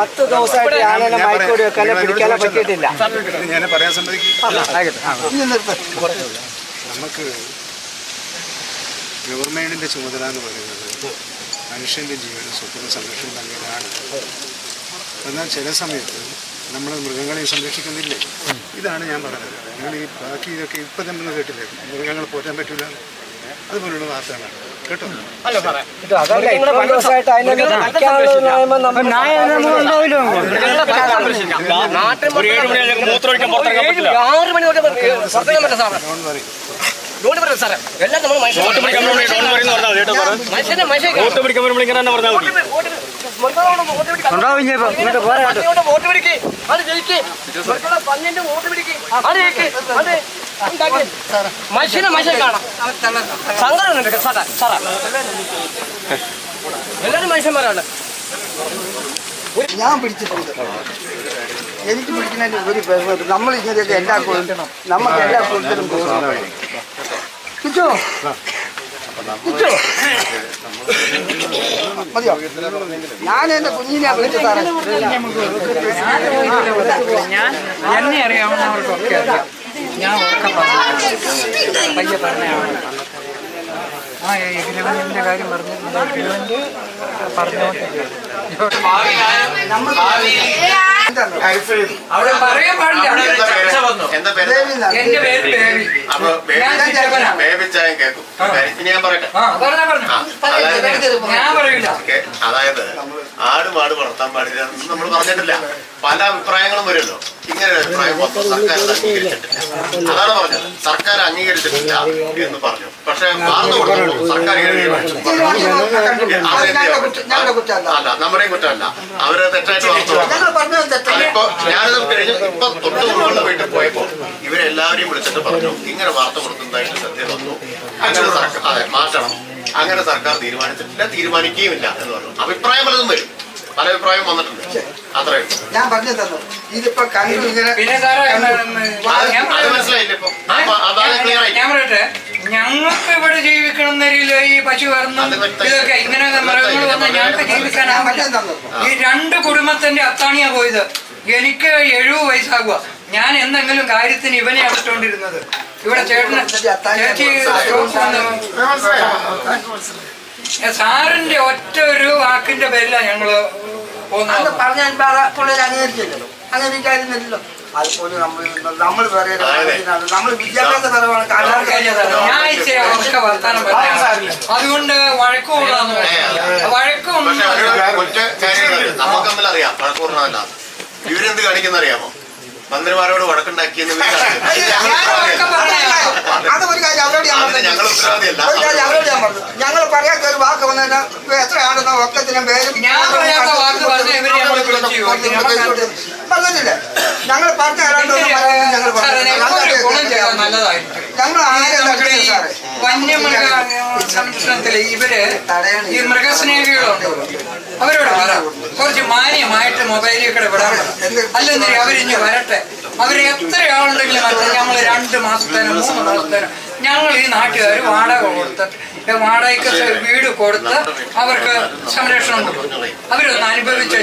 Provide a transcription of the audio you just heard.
പത്ത് ദിവസമായിട്ട് ഞാനെ മയക്കോടി വെക്കാനോ പിടിക്കാനോ പറ്റിയിട്ടില്ല. ഞാൻ പറയാൻ സമ്മതിക്കും? നമുക്ക് ഗവൺമെന്റിന്റെ ചുമതല എന്ന് പറയുന്നത് മനുഷ്യന്റെ ജീവനും സ്വത്തിനും സംരക്ഷണം തന്നെയാണ് എന്നാൽ ചില സമയത്ത് നമ്മൾ മൃഗങ്ങളെ സംരക്ഷിക്കുന്നില്ലേ? ഇതാണ് ഞാൻ പറഞ്ഞത്. നിങ്ങൾ ഈ ബാക്കി ഇതൊക്കെ ഇപ്പം തന്നെ കേട്ടില്ലേ? മൃഗങ്ങളെ പോറ്റാൻ പറ്റില്ല അതുപോലുള്ള വാർത്തകളാണ്. ആറ് മണി തൊട്ട് പുറത്തിറങ്ങാൻ പറ്റില്ല സാറേ. ഡോണ്ട് വറി ഡോണ്ട് പറയാം സാറേ. എല്ലാം നമ്മൾ മനുഷ്യനെ മനുഷ്യൻ വോട്ട് പിടിക്ക്. അത് ജയിക്ക്? പന്നിന്റെ വോട്ട് പിടിക്ക്. അത് ജയിക്ക്? അത് മനുഷ്യനെ മനുഷ്യൻ കാണാം. സങ്കടമുണ്ട് സാറേ സാറേ. എല്ലാവരും മനുഷ്യന്മാരാണ്. ഞാൻ പിടിച്ചിട്ടുണ്ട്. എനിക്ക് പിടിക്കുന്നതിന് ഒരു നമ്മൾ ഇങ്ങനെയൊക്കെ എല്ലാ കൊടുക്കണം നമുക്ക് എല്ലാ കിട്ടോ കിട്ടോ മതിയോ ഞാൻ എന്റെ കുഞ്ഞിനെ വിളിച്ചു സാറേ ഞാൻ എന്നെ അറിയാവുന്നവർക്കൊക്കെ അറിയാം. ഞാൻ ഉറക്കെ പറഞ്ഞു പയ്യെ പറഞ്ഞാണ് ആ എഗ്രിമെന്റിന്റെ കാര്യം പറഞ്ഞിട്ടുണ്ട്. എഗ്രിമെന്റ് അതായത് ആട് മാട് വളർത്താൻ പാടില്ല നമ്മൾ പറഞ്ഞിട്ടില്ല. പല അഭിപ്രായങ്ങളും വരുമല്ലോ ഇങ്ങനെ ഒരു അഭിപ്രായം മൊത്തം സർക്കാർ അംഗീകരിച്ചിട്ടില്ല. അതാണ് പറഞ്ഞത്. സർക്കാർ അംഗീകരിച്ചിട്ടില്ല എന്ന് പറഞ്ഞു. പക്ഷെ വാർത്ത കൊടുത്തു സർക്കാർ. അല്ല. നമ്മുടെയും കുറ്റമല്ല അവർ തെറ്റായിട്ട് വാർത്ത ഞാനത് കഴിഞ്ഞു ഞാനിത് ഇപ്പൊ തൊട്ട് മുമ്പുള്ള വീട്ടിൽ പോയപ്പോ ഇവരെല്ലാവരെയും വിളിച്ചിട്ട് പറഞ്ഞു ഇങ്ങനെ വാർത്ത കൊടുക്കുന്നതായിട്ട് സത്യം വന്നു. അങ്ങനെ സർക്കാർ അതെ മാറ്റണം. അങ്ങനെ സർക്കാർ തീരുമാനിച്ചിട്ടില്ല തീരുമാനിക്കുകയുമില്ല എന്ന് പറഞ്ഞു. അഭിപ്രായം പലതും വരും. പല അഭിപ്രായം വന്നിട്ടുണ്ട് അത്രേ ഞാൻ പറഞ്ഞു തന്നു. ഇതിപ്പോ കണ്ടു ഇങ്ങനെ പിന്നെ സാറേ അത് ഞാൻ അത് മനസ്സിലായില്ല ഇപ്പൊ. അതാണ് ക്ലിയർ ആയി. ഞാൻ പറയട്ടെ. ഞങ്ങൾക്ക് ഇവിടെ ജീവിക്കണം എന്നറിയില്ല ഈ പശു വരുന്നു ഇതൊക്കെ ഇങ്ങനെ മൃഗങ്ങൾ ഞങ്ങൾക്ക് ജീവിക്കാനാവില്ല പറഞ്ഞു ഈ രണ്ട് കുടുംബത്തിന്റെ അത്താണിയാ പോയത്. എനിക്ക് എഴുപത് വയസ്സാകുക ഞാൻ എന്തെങ്കിലും കാര്യത്തിന് ഇവനെ അടച്ചോണ്ടിരുന്നത് ഇവിടെ ചേട്ടന് ചേച്ചി. സാറിന്റെ ഒറ്റ ഒരു വാക്കിന്റെ പേരിലാണ് ഞങ്ങൾ അന്ന് പറഞ്ഞ പുള്ളിൽ അംഗീകരിച്ചില്ലല്ലോ. അംഗീകരിക്കാതിരുന്നില്ലല്ലോ. അതുപോലെ നമ്മൾ നമ്മൾ നമ്മൾ വിദ്യാഭ്യാസപരമാണ് അതുകൊണ്ട് വഴക്കുകൊള്ളാന്ന് വഴക്കും പക്ഷെ അവരുടെ ഒറ്റ കാര്യങ്ങൾ നമുക്ക് തമ്മിൽ അറിയാം. വഴക്കൂർണമല്ല ഇവരെന്ത് കാണിക്കുന്ന അറിയാമോ മന്ത്രിമാരോട് വഴക്കുണ്ടാക്കിയെന്ന് ഞങ്ങൾ കാണിക്കുന്നു. ഇവർ ഞങ്ങളെ വിളിച്ച് ചോദിക്കും. പറഞ്ഞില്ലേ ഞങ്ങൾ പറഞ്ഞ ആരാണ്ട് ഞങ്ങൾ ഞങ്ങൾ ആരും സാറേ വന്യമൃഗ സംരക്ഷണത്തിൽ ഇവർ ഈ മൃഗസ്നേഹികളുണ്ട്. അവരോട് പറ. കുറച്ച് മാന്യമായിട്ട് മൊബൈലിൽ കൂടെ വിടാം പറ. അല്ലെന്നിരി അവരിഞ്ഞ് വരട്ടെ. അവർ എത്ര ആളുണ്ടെങ്കിലും ഞങ്ങൾ രണ്ട് മാസത്തേനോ മൂന്ന് മാസത്തേനും ഞങ്ങൾ ഈ നാട്ടുകാർ വാടക കൊടുത്ത് വാടകയ്ക്ക് വീട് കൊടുത്ത് അവർക്ക് സംരക്ഷണം കൊടുക്കും അവരൊന്ന് അനുഭവിച്ചു